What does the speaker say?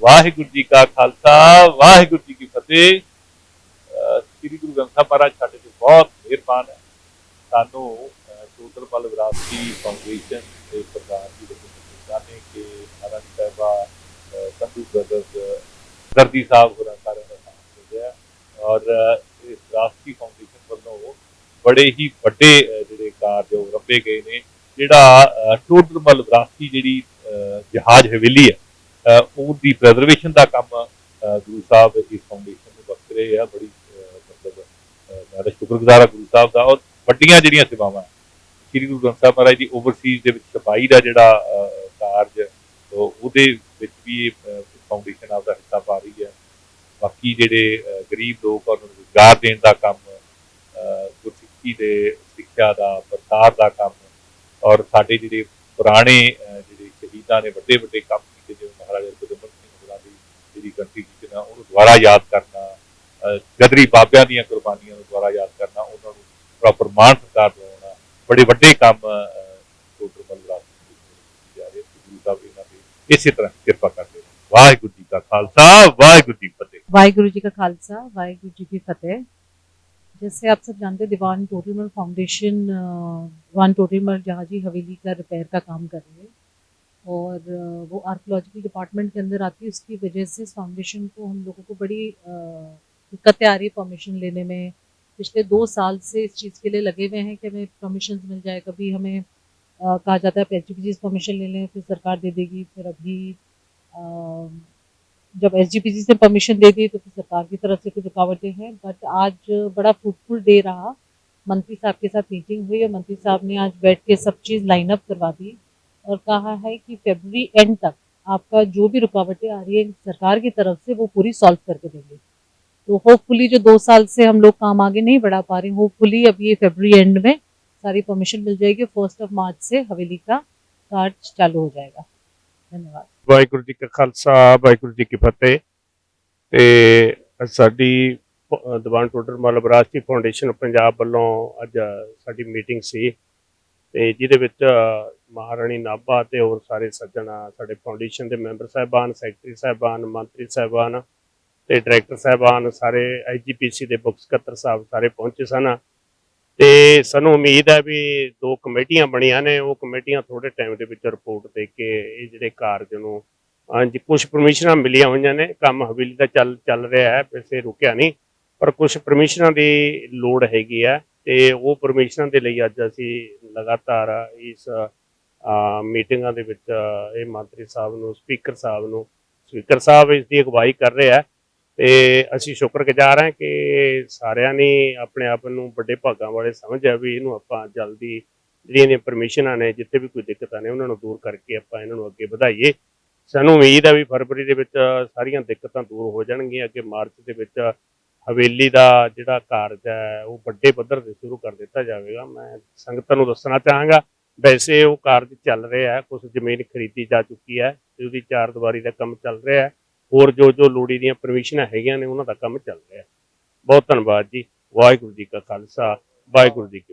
ਵਾਹਿਗੁਰੂ ਜੀ ਕਾ ਖਾਲਸਾ, ਵਾਹਿਗੁਰੂ ਜੀ ਕੀ ਫਤਿਹ। ਸ੍ਰੀ ਗੁਰੂ ਗ੍ਰੰਥ ਸਾਹਿਬ ਮਹਾਰਾਜ ਸਾਡੇ ਤੇ ਬਹੁਤ ਮਿਹਰਬਾਨ ਹੈ। ਸਾਨੂੰ, ਅਹ ਟੋਟਲ ਬਲ ਵਿਰਾਸਤੀ ਫਾਊਂਡੇਸ਼ਨ ਦੇ ਪ੍ਰਧਾਨ ਜੀ ਦੇ ਜਾਣੇ ਕਿ ਮਹਾਰਾਜ ਸਾਹਿਬਾ ਸੰਧੂ ਬ੍ਰਦਰਸ ਦਰਦੀ ਸਾਹਿਬ ਹੋਰਾਂ ਸਾਰਿਆਂ ਦਾ ਸਾਥ ਮਿਲਿਆ ਔਰ ਇਸ ਵਿਰਾਸਤੀ ਫਾਊਂਡੇਸ਼ਨ ਵੱਲੋਂ ਬੜੇ ਹੀ ਵੱਡੇ ਜਿਹੜੇ ਕਾਰਜ ਉਹ ਰੱਬੇ ਗਏ ਨੇ, ਜਿਹੜਾ ਟੋਟਲ ਬਲ ਵਿਰਾਸਤੀ ਜਿਹੜੀ ਜਹਾਜ਼ ਹਵੇਲੀ ਹੈ ਉਹਦੀ ਪ੍ਰੈਜ਼ਰਵੇਸ਼ਨ ਦਾ ਕੰਮ ਗੁਰੂ ਸਾਹਿਬ ਇਸ ਫਾਊਂਡੇਸ਼ਨ ਨੂੰ ਬਖਸ਼ ਰਹੇ ਆ, ਬੜੀ ਮਤਲਬ, ਅਹ ਮੈਂ ਤਾਂ ਸ਼ੁਕਰਗੁਜ਼ਾਰ ਹਾਂ ਗੁਰੂ ਸਾਹਿਬ ਦਾ ਔਰ ਵੱਡੀਆਂ ਜਿਹੜੀਆਂ ਸੇਵਾਵਾਂ ਸ੍ਰੀ ਗੁਰੂ ਗ੍ਰੰਥ ਸਾਹਿਬ ਮਹਾਰਾਜ ਦੀ ਓਵਰਸੀਜ਼ ਦੇ ਵਿੱਚ ਸਫ਼ਾਈ ਦਾ ਜਿਹੜਾ ਕਾਰਜ ਉਹਦੇ ਵਿੱਚ ਵੀ ਫਾਊਂਡੇਸ਼ਨ ਆਪਦਾ ਹਿੱਸਾ ਪਾ ਰਹੀ ਹੈ। ਬਾਕੀ ਜਿਹੜੇ ਗਰੀਬ ਲੋਕ ਉਹਨਾਂ ਨੂੰ ਰੁਜ਼ਗਾਰ ਦੇਣ ਦਾ ਕੰਮ ਗੁਰਸਿੱਖੀ ਦੇ ਸਿੱਖਿਆ ਦਾ, ਪ੍ਰਸਾਰ ਦਾ ਕੰਮ ਔਰ ਸਾਡੇ ਜਿਹੜੇ ਪੁਰਾਣੇ ਜਿਹੜੇ ਸ਼ਹੀਦਾਂ ਨੇ ਵੱਡੇ ਵੱਡੇ ਕੰਮ ਮਹਾਰਾਜਾ ਗੁਰਦਮਨ ਸਿੰਘ ਹੋਰਾਂ ਦੀ ਜਿਹੜੀ ਕੰਟਰੀਬਿਊਸ਼ਨ ਆ ਉਹਨੂੰ ਦੁਬਾਰਾ ਯਾਦ ਕਰਨਾ ਅਹ, ਗਦਰੀ ਬਾਬਿਆਂ ਦੀਆਂ ਕੁਰਬਾਨੀਆਂ ਨੂੰ ਦੁਬਾਰਾ ਯਾਦ ਕਰਨਾ ਉਹਨਾਂ ਨੂੰ ਪ੍ਰੋਪਰ ਮਾਣ ਸਤਿਕਾਰ ਦਿਵਾਉਣਾ ਬੜੇ ਵੱਡੇ ਕੰਮ ਟੋਟਲ ਬਲਰਾਜ ਜਾ ਰਹੇ ਗੁਰੂ ਸਾਹਿਬ ਇਹਨਾਂ ਦੇ ਇਸੇ ਤਰ੍ਹਾਂ ਕਿਰਪਾ ਕਰਦੇ ਰਹੋ। ਵਾਹਿਗੁਰੂ ਜੀ ਕਾ ਖਾਲਸਾ ਵਾਹਿਗੁਰੂ ਜੀ ਕੀ ਫਤਿਹ वाहिगुरु जी का खालसा वाहिगुरु जी की फतेह जैसे आप सब जानते हैं दीवान टोटलमल फाउंडेशन दीवान टोटलमल जहाजी हवेली का रिपेयर का काम कर रही है और वो आर्कोलॉजिकल डिपार्टमेंट के अंदर आती है उसकी वजह से इस फाउंडेशन को हम लोगों को बड़ी दिक्कतें आ रही है परमिशन लेने में। पिछले दो साल से इस चीज़ के लिए लगे हुए हैं कि हमें परमिशन मिल जाए कभी हमें अ, कहा जाता है एच जी परमिशन ले लें फिर सरकार दे देगी फिर अभी अ, जब एस से परमिशन दे दी तो फिर सरकार की तरफ़ से कुछ रुकावटें हैं। बट आज बड़ा फ्रूटफुल डे रहा। मंत्री साहब के साथ मीटिंग हुई और मंत्री साहब ने आज बैठ के सब चीज़ लाइन अप करवा दी। और कहा है कि फरवरी एंड तक आपका जो भी रुकावटें आ रही है सरकार की तरफ से वो पूरी सॉल्व करके देंगे तो होपफुली जो दो साल से हम लोग काम आगे नहीं बढ़ा पा रहे होपफुली अब ये फरवरी एंड में सारी परमिशन मिल जाएगी फर्स्ट ऑफ मार्च से हवेली का कार्य चालू हो जाएगा धन्यवाद ਵਾਹਿਗੁਰੂ ਜੀ ਕਾ ਖਾਲਸਾ ਵਾਹਿਗੁਰੂ ਜੀ ਕੀ ਫਤਿਹ ਤੇ ਅੱਜ ਸਾਡੀ ਪ- ਦੀਵਾਨ ਟੋਡਰ ਮੱਲ ਵਿਰਾਸਤੀ ਫਾਊਂਡੇਸ਼ਨ ਪੰਜਾਬ ਵੱਲੋਂ ਅੱਜ ਸਾਡੀ ਮੀਟਿੰਗ ਸੀ ਤੇ ਜਿਹਦੇ ਵਿੱਚ ਮਹਾਰਾਣੀ ਨਾਭਾ ਤੇ ਹੋਰ ਸਾਰੇ ਸੱਜਣ, ਸਾਡੇ ਫਾਊਂਡੇਸ਼ਨ ਦੇ ਮੈਂਬਰ ਸਾਹਿਬਾਨ ਸੈਕਟਰੀ ਸਾਹਿਬਾਨ, ਮੰਤਰੀ ਸਾਹਿਬਾਨ ਤੇ ਡਾਇਰੈਕਟਰ ਸਾਹਿਬਾਨ ਸਾਰੇ ਆਈਜੀਪੀਸੀ ਦੇ ਮੁੱਖ ਸਕੱਤਰ ਸਾਹਿਬ ਸਾਰੇ ਪਹੁੰਚੇ ਸਨ। ਤੇ ਸਾਨੂੰ ਉਮੀਦ ਹੈ ਵੀ ਦੋ ਕਮੇਟੀਆਂ ਬਣੀਆਂ ਨੇ, ਉਹ ਕਮੇਟੀਆਂ ਥੋੜੇ ਟਾਈਮ ਦੇ ਵਿੱਚ ਰਿਪੋਰਟ ਦੇ ਕੇ ਇਹ ਜਿਹੜੇ ਕਾਰਜ ਨੂੰ, ਹਾਂਜੀ ਕੁਝ ਪਰਮਿਸ਼ਨਾਂ ਮਿਲੀਆਂ ਹੋਈਆਂ ਨੇ, ਕੰਮ ਹਵੇਲੀ ਦਾ ਚੱਲ ਚੱਲ ਰਿਹਾ ਹੈ, ਵੈਸੇ ਰੁਕਿਆ ਨਹੀਂ, ਪਰ ਕੁਝ ਪਰਮਿਸ਼ਨਾਂ ਦੀ ਲੋੜ ਹੈਗੀ ਹੈ ਤੇ ਉਹ ਪਰਮਿਸ਼ਨਾਂ ਦੇ ਲਈ ਅੱਜ ਅਸੀਂ ਲਗਾਤਾਰ ਇਸ ਮੀਟਿੰਗਾਂ ਦੇ ਵਿੱਚ ਇਹ ਮੰਤਰੀ ਸਾਹਿਬ ਨੂੰ, ਸਪੀਕਰ ਸਾਹਿਬ ਨੂੰ, ਸਪੀਕਰ ਸਾਹਿਬ ਇਸ ਦੀ ਅਗਵਾਈ ਕਰ ਰਿਹਾ ਆ ਤੇ ਅਸੀਂ ਸ਼ੁਕਰਗੁਜ਼ਾਰ ਹਾਂ ਕਿ ਸਾਰਿਆਂ ਨੇ ਆਪਣੇ ਆਪ ਨੂੰ ਵੱਡੇ ਭਾਗਾਂ ਵਾਲੇ ਸਮਝਿਆ ਵੀ ਇਹਨੂੰ ਆਪਾਂ ਜਲਦੀ ਜਿਹੜੀਆਂ ਨੇ ਪਰਮਿਸ਼ਨਾਂ ਨੇ, ਜਿੱਥੇ ਵੀ ਕੋਈ ਦਿੱਕਤਾਂ ਨੇ, ਉਹਨਾਂ ਨੂੰ ਦੂਰ ਕਰਕੇ ਆਪਾਂ ਇਹਨਾਂ ਨੂੰ ਅੱਗੇ ਵਧਾਈਏ। ਸਾਨੂੰ ਉਮੀਦ ਹੈ ਵੀ ਫਰਵਰੀ ਦੇ ਵਿੱਚ ਸਾਰੀਆਂ ਦਿੱਕਤਾਂ ਦੂਰ ਹੋ ਜਾਣਗੀਆਂ। ਅੱਗੇ ਮਾਰਚ ਦੇ ਵਿੱਚ, ਹਵੇਲੀ ਦਾ ਜਿਹੜਾ ਕਾਰਜ ਹੈ, ਉਹ ਵੱਡੇ ਪੱਧਰ ਤੇ ਸ਼ੁਰੂ ਕਰ ਦਿੱਤਾ ਜਾਵੇਗਾ। ਮੈਂ ਸੰਗਤਾਂ ਨੂੰ ਦੱਸਣਾ ਚਾਹਾਂਗਾ ਵੈਸੇ ਉਹ ਕਾਰਜ ਚੱਲ ਰਿਹਾ ਹੈ ਕੁਝ ਜ਼ਮੀਨ ਖਰੀਦੀ ਜਾ ਚੁੱਕੀ ਹੈ ਤੇ ਉਹਦੀ ਚਾਰ ਦੀਵਾਰੀ ਦਾ ਕੰਮ ਚੱਲ ਰਿਹਾ ਹੈ, ਹੋਰ ਜੋ ਜੋ ਲੋੜੀ ਦੀਆਂ ਪਰਮਿਸ਼ਨਾਂ ਹੈਗੀਆਂ ਨੇ, ਉਹਨਾਂ ਦਾ ਕੰਮ ਚੱਲ ਰਿਹਾ ਹੈ। ਬਹੁਤ ਧੰਨਵਾਦ ਜੀ, ਵਾਹਿਗੁਰੂ ਜੀ ਕਾ ਖਾਲਸਾ, ਵਾਹਿਗੁਰੂ ਜੀ ਕੀ